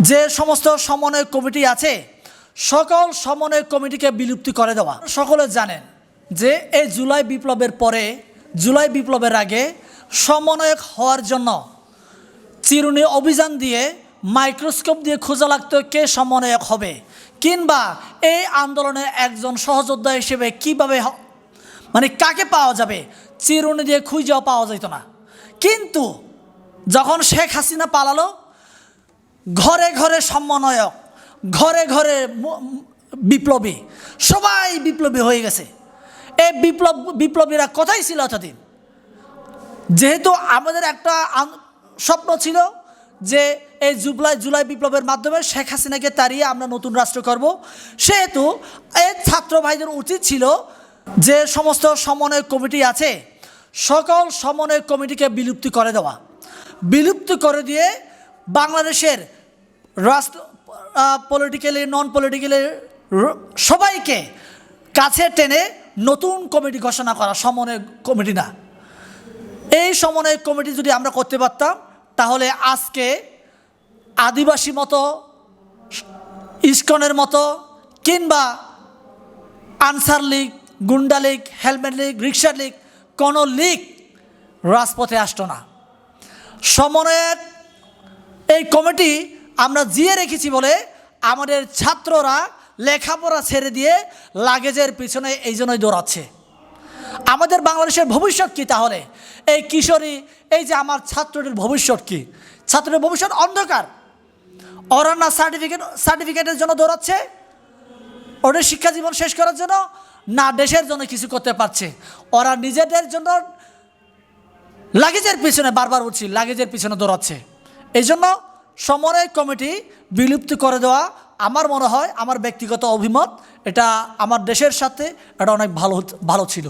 যে সমস্ত সমন্বয় কমিটি আছে, সকল সমন্বয় কমিটিকে বিলুপ্তি করে দেওয়া। সকলে জানেন যে এই জুলাই বিপ্লবের পরে, জুলাই বিপ্লবের আগে সমন্বয়ক হওয়ার জন্য চিরুনি অভিযান দিয়ে মাইক্রোস্কোপ দিয়ে খোঁজা লাগতো কে সমন্বয়ক হবে, কিংবা এই আন্দোলনের একজন সহযোদ্ধা হিসেবে কীভাবে মানে কাকে পাওয়া যাবে, চিরুনি দিয়ে খুঁজেও পাওয়া যেত না। কিন্তু যখন শেখ হাসিনা পালালো ঘরে ঘরে সমন্বয়ক, ঘরে ঘরে বিপ্লবী, সবাই বিপ্লবী হয়ে গেছে। এই বিপ্লব, বিপ্লবীরা কোথায় ছিল এতদিন? যেহেতু আমাদের একটা স্বপ্ন ছিল যে এই জুলাই জুলাই বিপ্লবের মাধ্যমে শেখ হাসিনাকে তাড়িয়ে আমরা নতুন রাষ্ট্র করব। সেহেতু এই ছাত্র ভাইদের উচিত ছিল যে সমস্ত সমন্বয় কমিটি আছে, সকল সমন্বয় কমিটিকে বিলুপ্তি করে দেওয়া। বিলুপ্তি করে দিয়ে বাংলাদেশের রাষ্ট্র পলিটিক্যালি নন পলিটিক্যালি সবাইকে কাছে টেনে নতুন কমিটি ঘোষণা করা সমন্বয় কমিটি না। এই সমন্বয় কমিটি যদি আমরা করতে পারতাম, তাহলে আজকে আদিবাসী মতো, ইস্কনের মতো, কিংবা আনসার লীগ, গুন্ডা লীগ, হেলমেট লীগ, রিক্সা লীগ, কোনো লীগ রাজপথে আসতো না। সমন্বয়ের এই কমিটি আমরা জিয়ে রেখেছি বলে আমাদের ছাত্ররা লেখাপড়া ছেড়ে দিয়ে লাগেজের পিছনে এই জন্যই দৌড়াচ্ছে। আমাদের বাংলাদেশের ভবিষ্যৎ কি তাহলে? এই কিশোরী, এই যে আমার ছাত্রটির ভবিষ্যৎ কি? ছাত্রের ভবিষ্যৎ অন্ধকার। ওরা না সার্টিফিকেট সার্টিফিকেটের জন্য দৌড়াচ্ছে। ওদের শিক্ষা জীবন শেষ করার জন্য না দেশের জন্য কিছু করতে পারছে। ওরা নিজেদের জন্য লাগেজের পিছনে বারবার উঠছি, লাগেজের পিছনে দৌড়াচ্ছে। এই জন্য সমন্বয় কমিটি বিলুপ্ত করে দেওয়া আমার মনে হয়, আমার ব্যক্তিগত অভিমত, এটা আমার দেশের সাথে, এটা অনেক ভালো ভালো ছিল।